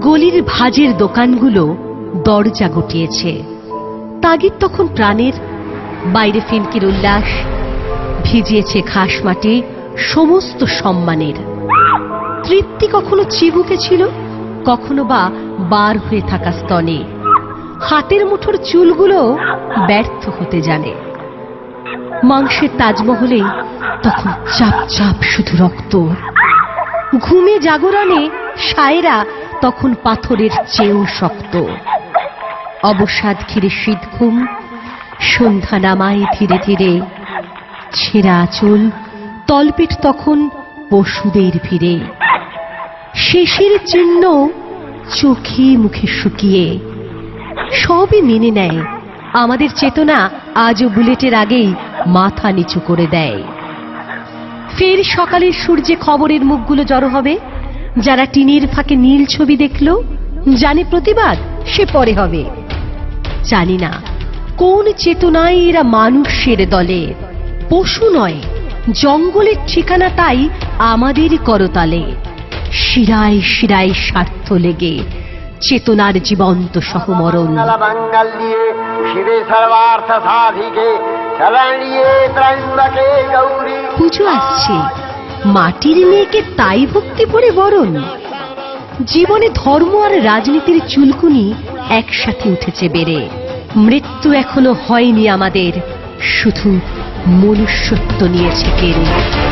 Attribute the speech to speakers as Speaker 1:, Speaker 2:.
Speaker 1: গলির ভাজের দোকানগুলো দরজা গটিয়েছে। তাগিদ তখন প্রাণের, বাইরে ফিনকির উল্লাস, ভিজিয়েছে ঘাস মাটি, সমস্ত সম্মানের। তৃপ্তি কখনো চিবুকে ছিল, কখনো বা বার হয়ে থাকা স্তনে। হাতের মুঠোর চুলগুলো ব্যর্থ হতে জানে। মাংসের তাজমহলে তখন চাপ চাপ শুধু রক্ত। ঘুমে জাগরণে সায়রা তখন পাথরের চেয়েও শক্ত। অবসাদ ঘিরে শীত ঘুম সন্ধ্যা নামায় ধীরে ধীরে। ছেঁড়া চুল তলপেট তখন পশুদের ভিড়ে। শেষের চিহ্ন চোখে মুখে শুকিয়ে। সবই মেনে নেয়, আমাদের চেতনা আজও বুলেটের আগেই মাথা নিচু করে দেয়। ফের সকালের সূর্যে খবরের মুখগুলো জড়ো হবে। যারা টিনের ফাঁকে নীল ছবি দেখল জানে প্রতিবাদ সে পরে হবে। জানি না কোন চেতনায় এরা মানুষের দলে। পশু নয় জঙ্গলের ঠিকানা তাই আমাদের করতালে। শিরায় শিরায় স্বার্থ লেগে চেতনার জীবন্ত সহমরণ। পুজো আসছে। মাটির মেয়েকে তাই ভক্তি পড়ে বরণ। জীবনে ধর্ম আর রাজনীতির চুলকুনি একসাথে উঠেছে বেড়ে। মৃত্যু এখনও হয়নি আমাদের, শুধু মনুষ্যত্ব নিয়েছে কেড়ে।